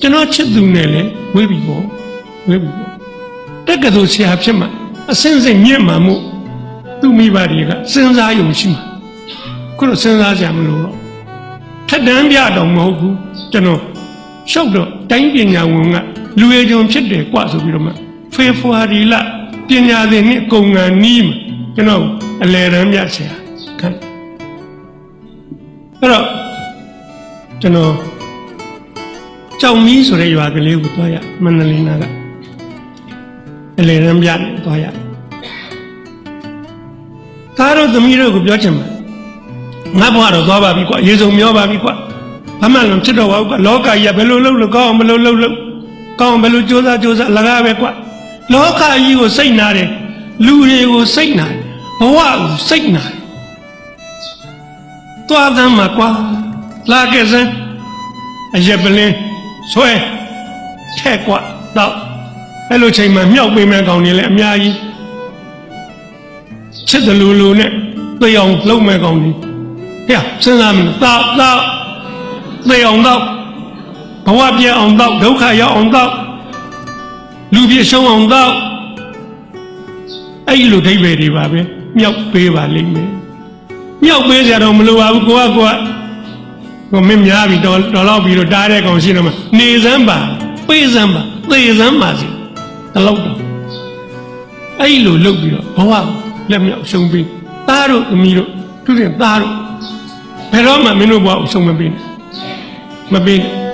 ကျွန်တော်ချစ်သူနဲ့လည်းဝေးပြီပေါ့ဝေးပြီပေါ့တက်ကတော်ဆရာဖြစ်မှာအစင်းစင်မြင့်မှာမို့သူမိဘတွေကစဉ်းစားယုံရှိမှာခုတော့စဉ်းစားကြမလို့တော့ထက်တန်းပြတော့မဟုတ်ဘူးကျွန်တော်ရှောက်တော့တိုင်းပညာဝန်ကလူရည်ကြုံဖြစ်တယ်กว่าဆိုပြီးတော့မှဖေဖော်ဝါရီလပညာသင်နှစ်ကုံငံနီးမှာကျွန်တော်အလယ်တန်းပြဆရာခံအဲ့တော့ကျွန်တော် ကြောင်မီးဆိုတဲ့ရွာကလေးကိုသွားရမန္တလေးနာကအလယ်တန်းပြနေသွားရသားတို့သမီးတို့ကိုပြောချင်မှာငါဘွားတော့သွားပါပြီကွာရေစုံမျောပါပြီကွာဘာမှလည်းဖြစ်တော့ပါဘူးကွာလောကကြီးကဘယ်လိုလုပ်လို့ကောင်းအောင်ဘယ်လိုလုပ်လို့ကောင်းအောင်ဘယ်လိုကြိုးစားကြိုးစားလကားပဲကွာလောကကြီးကိုစိတ်နာတယ်လူတွေကိုစိတ်နာတယ်ဘဝကိုစိတ်နာတယ်သွားသမ်းမှာကွာလာခဲ့စမ်းအရက်ပလင်း ဆွဲထဲ့ကွာတော့အဲ့လိုချိန်မှာမြောက်ပေးမဲ့ကောင်တွေလည်းအများကြီးချစ်တယ်လူလူနဲ့သိအောင်လုပ်မဲ့ကောင်တွေဟဲ့စဉ်းစားမလို့တော့တော့သိအောင်တော့ဘဝပြည့်အောင်တော့ဒုက္ခရောက်အောင်တော့လူပြည့်ရှုံးအောင်တော့အဲ့လိုဒိဗ္ဗေတွေပါပဲမြောက်ပေးပါလိမ့်မယ်မြောက်ပေးကြတော့မလိုပါဘူးကိုကကိုက ကိုမင်းများပြီတော်တော်တော့ပြီးတော့တားတဲ့ကောင်ရှိတော့မှနေစမ်းပါပေးစမ်းပါသေစမ်းပါစီတလောက်တော့အဲ့လိုလုပ်ပြီးတော့ဘဝကိုလက်မြောက်ရှုံးပြီးသားတို့သမီးတို့သူတင်သားတို့ဘယ်တော့မှမင်းတို့ဘဝကိုရှုံးမပေးနဲ့မပေးနဲ့